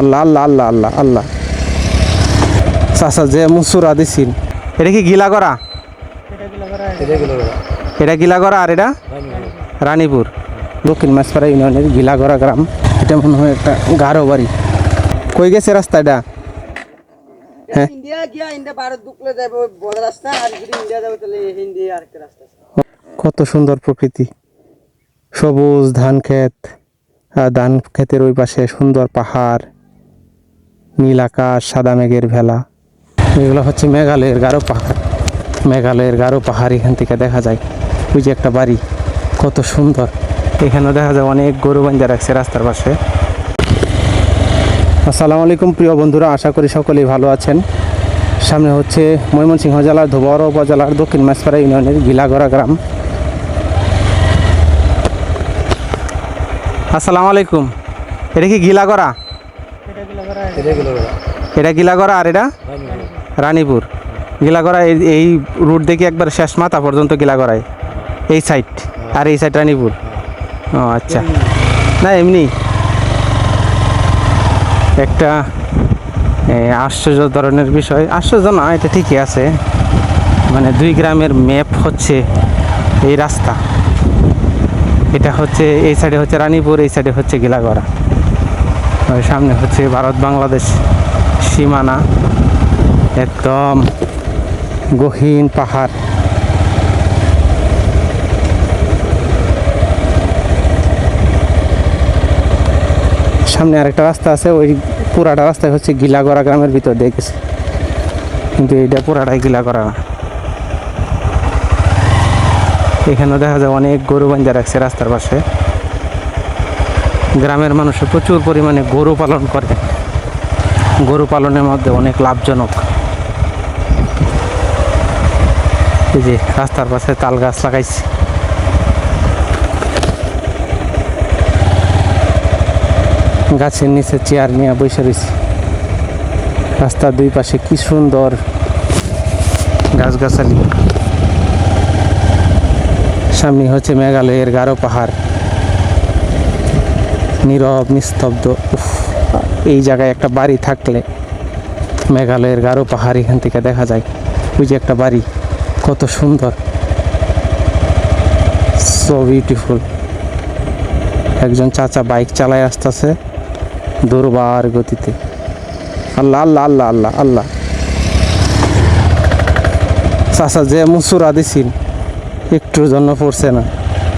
আল্লাহ আল্লাহ আল্লাহ আল্লাহ আল্লাহ। চাচা যে মুসুরা দিছিল এটা কি গিলা করা এটা গিলা করা আর এটা? রানীপুর। দক্ষিণ মাছপাড়া ইউনিয়নের গিলাগড়া গ্রাম। এটা মনে হয় একটা গারো বাড়ি। কই গেছে রাস্তা এটা? হ্যাঁ। কত সুন্দর প্রকৃতি। সবুজ ধান ক্ষেত আর ধান ক্ষেতের ওই পাশে সুন্দর পাহাড়। নীল আকাশ, সাদা মেঘের ভেলা। এগুলো হচ্ছে মেঘালয়ের গারো পাহাড়। মেঘালয়ের গারো পাহাড় এখান থেকে দেখা যায়। ওই যে একটা বাড়ি, কত সুন্দর। এখানে দেখা যায় অনেক গরু বান্ধা রাখছে রাস্তার পাশে। আসসালামু আলাইকুম প্রিয় বন্ধুরা, আশা করি সকলেই ভালো আছেন। সামনে হচ্ছে ময়মনসিংহ জেলার ধোবড় উপজেলার দক্ষিণ মাছপাড়া ইউনিয়নের গিলাগড়া গ্রাম। আসসালামু আলাইকুম। এটা কি গিলাগড়া? এটা গিলাগড়া আর এটা? রানীপুর। গিলাগড়া এই রুট দেখি একবার শেষ মাথা পর্যন্ত গিলাগড়ায়। এই সাইড আর এই সাইড রানীপুর। ও আচ্ছা। না, এমনি। একটা আশ্চর্য ধরনের বিষয়। আশ্চর্য না, এটা ঠিকই আছে। মানে দুই গ্রামের ম্যাপ হচ্ছে এই রাস্তা। এটা হচ্ছে, এই সাইডে হচ্ছে রানীপুর, এই সাইডে হচ্ছে গিলাগড়া। সামনে হচ্ছে ভারত বাংলাদেশ সীমানা। একদম গহীন পাহাড়। সামনে আরেকটা রাস্তা আছে, ওই পুরাটা রাস্তায় হচ্ছে গিলাগড়া গ্রামের ভিতর দিয়ে গেছে। কিন্তু এইটা পুরাটাই গিলাগড়া। এখানেও দেখা যায় অনেক গরু বান্ধা রাখছে রাস্তার পাশে। গ্রামের মানুষে প্রচুর পরিমাণে গরু পালন করে। গরু পালনের মধ্যে অনেক লাভজনক। এই যে রাস্তার পাশে তাল গাছ লাগাইছে। গাছের নিচে চেয়ার নিয়ে বসে রয়েছে। রাস্তার দুই পাশে কি সুন্দর গাছগাছালি। সামনে হচ্ছে মেঘালয়ের গারো পাহাড়। নীরব, নিস্তব্ধ এই জায়গায় একটা বাড়ি থাকলে মেঘালয়ের গারো পাহাড় এখান থেকে দেখা যায়। ওই যে একটা বাড়ি, কত সুন্দর। সো বিউটিফুল একজন চাচা বাইক চালায় আসতেছে দুর্বার গতিতে। আল্লাহ আল্লাহ আল্লাহ আল্লাহ আল্লাহ। চাচা যে মুসুরা দিছিল, একটুর জন্য পড়ছে না।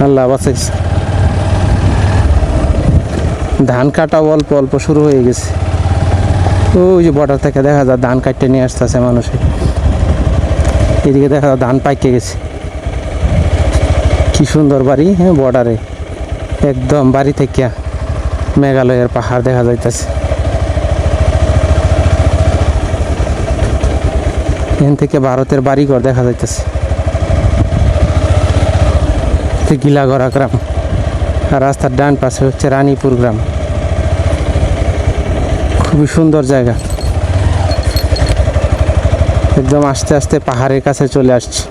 আল্লাহ বাঁচাইছে। ধান কাটা অল্প অল্প শুরু হয়ে গেছে। ওই যে বর্ডার থেকে দেখা যায় ধান কাটতে নিয়ে আসতেছে মানুষে। এদিকে দেখা যায় ধান পাইকে গেছে। কি সুন্দর বাড়ি হ্যাঁ বর্ডারে একদম বাড়ি থেকে মেঘালয়ের পাহাড় দেখা যাইতেছে। এখান থেকে ভারতের বাড়িঘর দেখা যাইতেছে। গিলাগড়া গ্রাম আর রাস্তার ডান পাশে হচ্ছে রানীপুর গ্রাম। খুবই সুন্দর জায়গা। একদম আস্তে আস্তে পাহাড়ের কাছে চলে আসছে।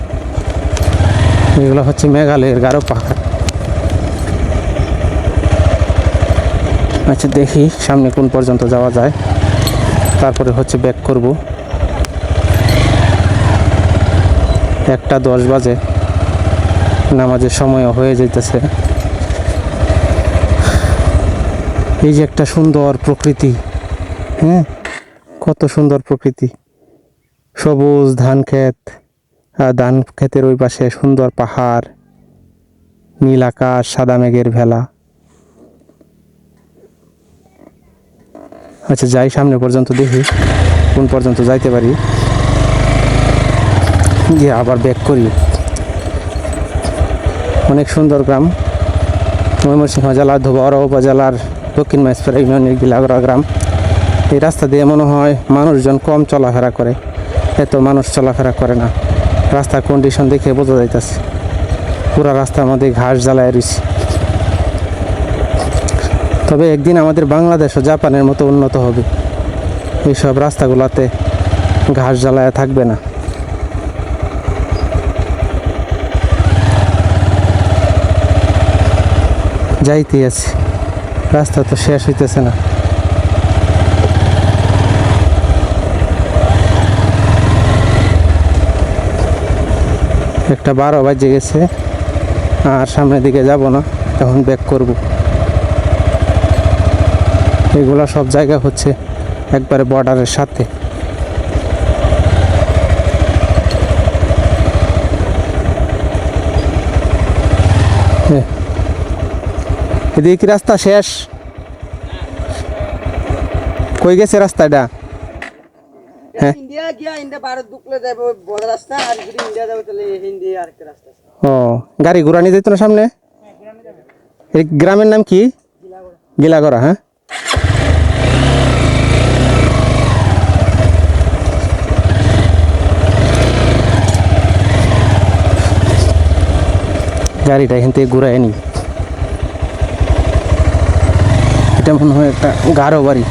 এগুলো হচ্ছে মেঘালয়ের গারো পাহাড়। আচ্ছা দেখি সামনে কোন পর্যন্ত যাওয়া যায়। তারপরে হচ্ছে ব্যাক করব। একটা দশ বাজে। নামাজের সময়ও হয়ে যাইতেছে। এই যে একটা সুন্দর প্রকৃতি হ্যাঁ? কত সুন্দর প্রকৃতি। সবুজ ধান ক্ষেত, আর ধান ক্ষেতের ওই পাশে সুন্দর পাহাড়, নীল আকাশ, সাদা মেঘের ভেলা। আচ্ছা যাই সামনে পর্যন্ত দেখি, কোন পর্যন্ত যাইতে পারি। গিয়ে আবার ব্যাক করি। অনেক সুন্দর গ্রাম। ময়মনসিংহ জেলার ধোবড় উপজেলার দক্ষিণ মাইসপাড়া ইউনিয়নের গিলাগড়া গ্রাম। এই রাস্তা দিয়ে মনে হয় মানুষজন কম চলাফেরা করে, এত মানুষ চলাফেরা করে না। রাস্তার কন্ডিশন দেখে বোঝা যাইতেছে। পুরো রাস্তার মধ্যে ঘাস জ্বালায় রয়েছে তবে একদিন আমাদের বাংলাদেশ ও জাপানের মতো উন্নত হবে। এইসব রাস্তাগুলোতে ঘাস জ্বালায় থাকবে না। যাইতে আছে। রাস্তা তো শেষ হইতেছে না। একটা বারো বাজে গেছে, আর সামনের দিকে যাব না তখন ব্যাক করব। এগুলো সব জায়গা হচ্ছে একবারে বর্ডারের সাথে। হ্যাঁ এদিকে কি রাস্তা শেষ? কই গেছে রাস্তাটা হ্যাঁ। ও গাড়ি ঘোরা নিয়ে যেত না সামনে? এই গ্রামের নাম কি? গিলাগড়া হ্যাঁ। গাড়িটা এখান থেকে ঘুরায় নি। এটা মনে হয় একটা গারো বাড়ি।